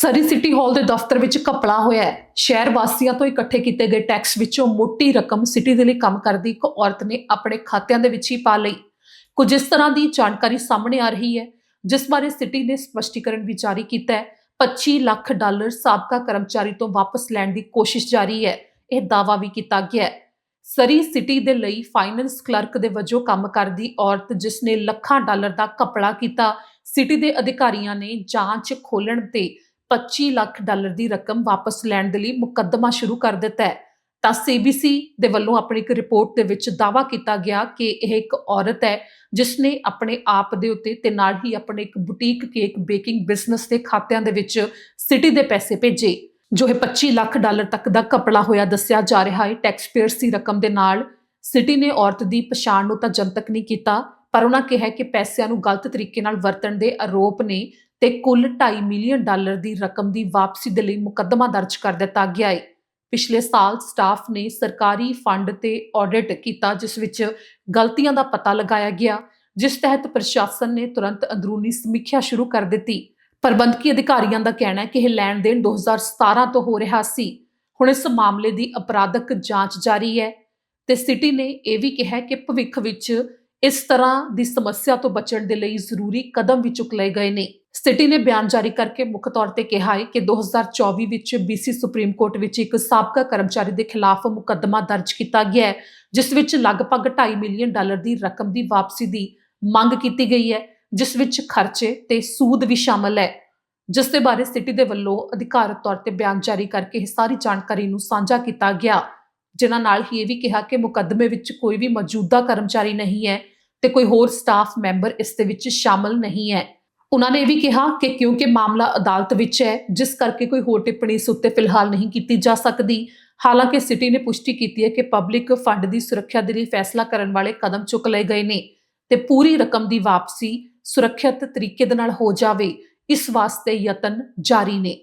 ਸਰੀ city ਹਾਲ ਦੇ ਦਫ਼ਤਰ ਵਿੱਚ ਘਪਲਾ ਹੋਇਆ ਹੈ। ਸ਼ਹਿਰ ਵਾਸੀਆਂ ਤੋਂ ਇਕੱਠੇ ਕੀਤੇ ਗਏ ਟੈਕਸ ਵਿੱਚੋਂ ਮੋਟੀ ਰਕਮ ਸਿਟੀ ਦੇ ਲਈ ਕੰਮ ਕਰਦੀ ਇੱਕ ਔਰਤ ਨੇ ਆਪਣੇ ਖਾਤਿਆਂ ਦੇ ਵਿੱਚ ਹੀ ਪਾ ਲਈ। ਕੁਝ ਇਸ ਤਰ੍ਹਾਂ ਦੀ ਜਾਣਕਾਰੀ ਸਾਹਮਣੇ ਆ ਰਹੀ ਹੈ, ਜਿਸ ਬਾਰੇ ਸਿਟੀ ਨੇ ਸਪਸ਼ਟੀਕਰਨ ਵੀ ਜਾਰੀ ਕੀਤਾ ਹੈ। 25 ਲੱਖ ਡਾਲਰ ਸਾਬਕਾ ਕਰਮਚਾਰੀ ਤੋਂ ਵਾਪਸ ਲੈਣ ਦੀ ਕੋਸ਼ਿਸ਼ ਜਾਰੀ ਹੈ। ਇਹ ਦਾਅਵਾ ਵੀ ਕੀਤਾ ਗਿਆ ਹੈ। ਸਰੀ ਸਿਟੀ ਦੇ ਲਈ ਫਾਈਨੈਂਸ ਕਲਰਕ ਦੇ ਵਜੋਂ ਕੰਮ ਕਰਦੀ ਔਰਤ, ਜਿਸ ਨੇ ਲੱਖਾਂ ਡਾਲਰ ਦਾ ਘਪਲਾ ਕੀਤਾ, ਸਿਟੀ ਦੇ ਅਧਿਕਾਰੀਆਂ ਨੇ ਜਾਂਚ ਖੋਲਣ ਤੇ 25 ਲੱਖ ਡਾਲਰ ਦੀ ਰਕਮ ਵਾਪਸ ਲੈਣ ਦੇ ਲਈ ਮੁਕੱਦਮਾ ਸ਼ੁਰੂ ਕਰ ਦਿੱਤਾ ਹੈ। ਤਾਂ ਸੀਬੀਸੀ ਦੇ ਵੱਲੋਂ ਆਪਣੀ ਇੱਕ ਰਿਪੋਰਟ ਦੇ ਵਿੱਚ ਦਾਅਵਾ ਕੀਤਾ ਗਿਆ ਕਿ ਇਹ ਇੱਕ ਔਰਤ ਹੈ ਜਿਸ ਨੇ ਆਪਣੇ ਆਪ ਦੇ ਉੱਤੇ ਤੇ ਨਾਲ ਹੀ ਆਪਣੇ ਇੱਕ ਬੁਟੀਕ ਕੇਕ ਬੇਕਿੰਗ ਬਿਜ਼ਨਸ ਦੇ ਖਾਤਿਆਂ ਦੇ ਵਿੱਚ ਸਿਟੀ ਦੇ ਪੈਸੇ ਭੇਜੇ, ਜੋ ਇਹ 25 ਲੱਖ ਡਾਲਰ ਤੱਕ ਦਾ ਘਪਲਾ ਹੋਇਆ ਦੱਸਿਆ ਜਾ ਰਿਹਾ ਹੈ। ਟੈਕਸ ਪੇਅਰਸ ਦੀ ਰਕਮ ਦੇ ਨਾਲ ਸਿਟੀ ਨੇ ਔਰਤ ਦੀ ਪਛਾਣ ਨੂੰ ਤਾਂ ਜਨਤਕ ਨਹੀਂ ਕੀਤਾ, ਪਰ ਉਹਨਾਂ ਕਿਹਾ ਕਿ ਪੈਸਿਆਂ ਨੂੰ ਗਲਤ ਤਰੀਕੇ ਨਾਲ ਵਰਤਣ ਦੇ ਆਰੋਪ ਨੇ ਤੇ ਕੁੱਲ 2.5 ਮਿਲੀਅਨ ਡਾਲਰ ਦੀ ਰਕਮ ਦੀ ਵਾਪਸੀ ਦੇ ਲਈ ਮੁਕੱਦਮਾ ਦਰਜ ਕਰ ਦਿੱਤਾ ਗਿਆ ਹੈ ਪਿਛਲੇ ਸਾਲ ਸਟਾਫ ਨੇ ਸਰਕਾਰੀ ਫੰਡ ਤੇ ਆਡਿਟ ਕੀਤਾ, ਜਿਸ ਵਿੱਚ ਗਲਤੀਆਂ ਦਾ ਪਤਾ ਲਗਾਇਆ ਗਿਆ, ਜਿਸ ਤਹਿਤ ਪ੍ਰਸ਼ਾਸਨ ਨੇ ਤੁਰੰਤ ਅੰਦਰੂਨੀ ਸਮੀਖਿਆ ਸ਼ੁਰੂ ਕਰ ਦਿੱਤੀ। ਪ੍ਰਬੰਧਕੀ ਅਧਿਕਾਰੀਆਂ ਦਾ ਕਹਿਣਾ ਹੈ ਕਿ ਇਹ ਲੈਣ ਦੇਣ 2017 ਤੋਂ ਹੋ ਰਿਹਾ ਸੀ। ਹੁਣ ਇਸ ਮਾਮਲੇ ਦੀ ਅਪਰਾਧਕ ਜਾਂਚ ਜਾਰੀ ਹੈ ਤੇ ਸਿਟੀ ਨੇ ਇਹ ਵੀ ਕਿਹਾ ਕਿ ਭਵਿੱਖ ਵਿੱਚ ਇਸ ਤਰ੍ਹਾਂ ਦੀ ਸਮੱਸਿਆ ਤੋਂ ਬਚਣ ਦੇ ਲਈ ਜ਼ਰੂਰੀ ਕਦਮ ਵੀ ਚੁੱਕ ਲਏ ਗਏ ਨੇ। ਸਿਟੀ ਨੇ ਬਿਆਨ ਜਾਰੀ ਕਰਕੇ ਮੁੱਖ ਤੌਰ ਤੇ ਕਿਹਾ ਹੈ ਕਿ 2024 ਵਿੱਚ BC ਸੁਪਰੀਮ ਕੋਰਟ ਵਿੱਚ ਇੱਕ ਸਾਬਕਾ ਕਰਮਚਾਰੀ ਦੇ ਖਿਲਾਫ ਮੁਕੱਦਮਾ ਦਰਜ ਕੀਤਾ ਗਿਆ ਹੈ, ਜਿਸ ਵਿੱਚ ਲਗਭਗ 2.5 ਮਿਲੀਅਨ ਡਾਲਰ ਦੀ ਰਕਮ ਦੀ ਵਾਪਸੀ ਦੀ ਮੰਗ ਕੀਤੀ ਗਈ ਹੈ, ਜਿਸ ਵਿੱਚ ਖਰਚੇ ਤੇ ਸੂਦ ਵੀ ਸ਼ਾਮਲ ਹੈ। ਜਿਸ ਦੇ ਬਾਰੇ ਸਿਟੀ ਦੇ ਵੱਲੋਂ ਅਧਿਕਾਰਤ ਤੌਰ ਤੇ ਬਿਆਨ ਜਾਰੀ ਕਰਕੇ ਇਹ ਸਾਰੀ ਜਾਣਕਾਰੀ ਨੂੰ ਸਾਂਝਾ ਕੀਤਾ ਗਿਆ। ਜਿਨ੍ਹਾਂ ਨਾਲ ਹੀ ਇਹ ਵੀ ਕਿਹਾ ਕਿ ਮੁਕੱਦਮੇ ਵਿੱਚ ਕੋਈ ਵੀ ਮੌਜੂਦਾ ਕਰਮਚਾਰੀ ਨਹੀਂ ਹੈ ਤੇ ਕੋਈ ਹੋਰ ਸਟਾਫ ਮੈਂਬਰ ਇਸ ਦੇ ਵਿੱਚ ਸ਼ਾਮਲ ਨਹੀਂ ਹੈ। ਉਹਨਾਂ ਨੇ ਇਹ ਵੀ ਕਿਹਾ ਕਿ ਕਿਉਂਕਿ ਮਾਮਲਾ ਅਦਾਲਤ ਵਿੱਚ ਹੈ, ਜਿਸ ਕਰਕੇ ਕੋਈ ਹੋਰ ਟਿੱਪਣੀ ਇਸ ਉੱਤੇ ਫਿਲਹਾਲ ਨਹੀਂ ਕੀਤੀ ਜਾ ਸਕਦੀ। ਹਾਲਾਂਕਿ ਸਿਟੀ ਨੇ ਪੁਸ਼ਟੀ ਕੀਤੀ ਹੈ ਕਿ ਪਬਲਿਕ ਫੰਡ ਦੀ ਸੁਰੱਖਿਆ ਦੇ ਲਈ ਫੈਸਲਾ ਕਰਨ ਵਾਲੇ ਕਦਮ ਚੁੱਕ ਲਏ ਗਏ ਨੇ ਤੇ ਪੂਰੀ ਰਕਮ ਦੀ ਵਾਪਸੀ ਸੁਰੱਖਿਅਤ ਤਰੀਕੇ ਦੇ ਨਾਲ ਹੋ ਜਾਵੇ, ਇਸ ਵਾਸਤੇ ਯਤਨ ਜਾਰੀ ਨੇ।